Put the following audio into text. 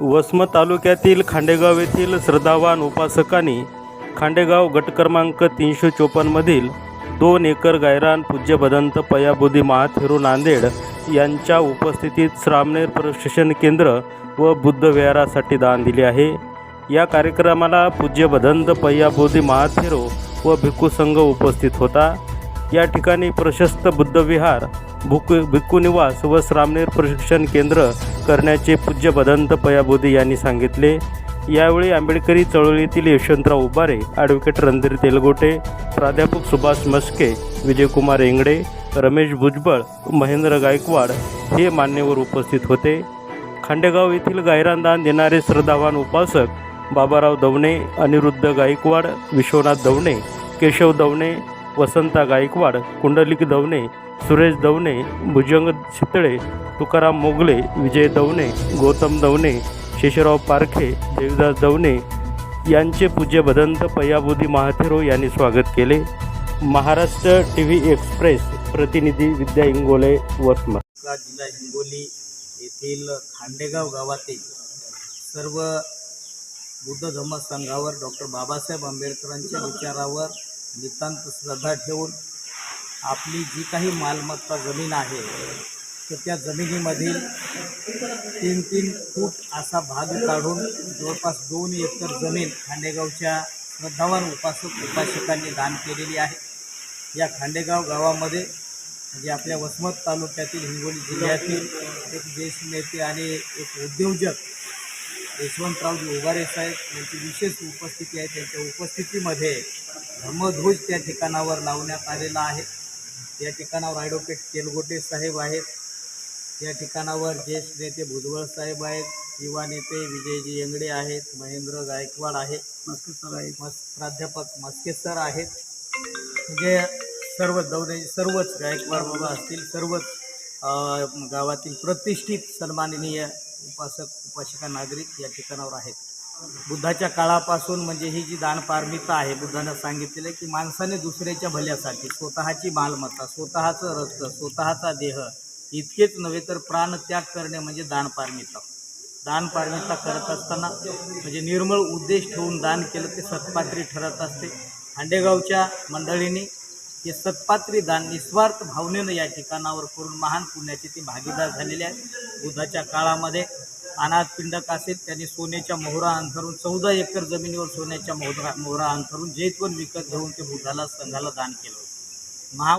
वसम तालुक्यातील खांडेगाव येथील श्रद्धावान उपासकांनी खांडेगाव गट क्रमांक तीनशे चोपन्नमधील दोन एकर गायरान पूज्य भदंत महाथेरू नांदेड यांच्या उपस्थितीत श्रामनेर प्रशिक्षण केंद्र व बुद्ध विहारासाठी दान दिले आहे. या कार्यक्रमाला पूज्य भदंत पय्याबोधी महाथेरो व भिक्खू संघ उपस्थित होता. या ठिकाणी प्रशस्त बुद्धविहार भुक भिक्खू निवास व श्रामनेर प्रशिक्षण केंद्र करण्याचे पूज्य भदंत पयाबोधी यांनी सांगितले. यावेळी आंबेडकरी चळवळीतील यशवंतराव उबारे ॲडव्होकेट रणधीर तेलगोटे प्राध्यापक सुभाष मस्के विजयकुमार इंगडे रमेश भुजबळ महेंद्र गायकवाड हे मान्यवर उपस्थित होते. खांडेगाव येथील गायरानदान देणारे श्रद्धावान उपासक बाबाराव दवणे अनिरुद्ध गायकवाड विश्वनाथ दवणे केशव दवणे वसंता गायकवाड कुंडलिक दवणे सुरेश दवणे भुजंग शितळे तुकाराम मोगले विजय दवणे गौतम दवणे शेषराव पारखे देवदास दवणे यांचे पूज्य भदंत पयाबुदी महाथेरो यांनी स्वागत केले. महाराष्ट्र टी व्ही एक्सप्रेस प्रतिनिधी विद्या इंगोले वसमत. जिल्हा हिंगोली येथील खांडेगाव गावातील सर्व बुद्ध धम्म संघावर डॉक्टर बाबासाहेब आंबेडकरांच्या विचारावर म्हणजे नितांत श्रद्धा ठेवून आपली जी काही मालमत्ता जमीन आहे तर त्या जमिनीमधील तीन तीन फूट असा भाग काढून जवळपास दोन एकर जमीन खांडेगावच्या श्रद्धावान उपासक उपासकांनी दान केलेली आहे. या खांडेगाव गावामध्ये म्हणजे आपल्या वसमत तालुक्यातील हिंगोली जिल्ह्यातील एक ज्येष्ठ नेते आणि एक उद्योजक यशवंतरावजी उभारे साहेब यांची विशेष उपस्थिती आहे. त्यांच्या उपस्थितीमध्ये धर्मध्वज त्या ठिकाणावर लावण्यात आलेला आहे. या ठिकाणावर ॲडव्होकेट तेलगोटे साहेब आहेत. या ठिकाणावर ज्येष्ठ नेते भुजबळ साहेब आहेत. युवा नेते विजयजी येंगडे आहेत. महेंद्र गायकवाड आहे. मस्के सर आहेत. मस् प्राध्यापक मस्के सर आहेत. म्हणजे सर्व दौरे सर्वच गायकवाड बाबा असतील सर्वच गावातील प्रतिष्ठित सन्माननीय उपासक उपासिका नागरिक या ठिकाणावर आहेत. बुद्धाच्या काळापासून म्हणजे ही जी दानपारमिता आहे बुद्धानं सांगितलेलं की माणसाने दुसऱ्याच्या भल्यासाठी स्वतःची मालमत्ता स्वतःचं रक्त स्वतःचा देह इतकेच नव्हे तर प्राण त्याग करणे म्हणजे दानपारमिता. दानपारमिता करत असताना म्हणजे निर्मळ उद्देश ठेवून दान केलं ते सत्पात्री ठरत असते. खांडेगावच्या मंडळींनी हे सत्पात्री दान निस्वार्थ भावनेनं या ठिकाणावर करून महान पुण्याचे ते भागीदार झालेले आहेत. बुद्धाच्या काळामध्ये अनाथ पिंडक असेल त्यांनी सोन्याच्या मोहरा अंथरून चौदा एकर जमिनीवर सोन्याच्या मोहरा मोहरा अंथरून जे पण विकत घेऊन ते बुद्धाला संघाला दान केलं होतं. महा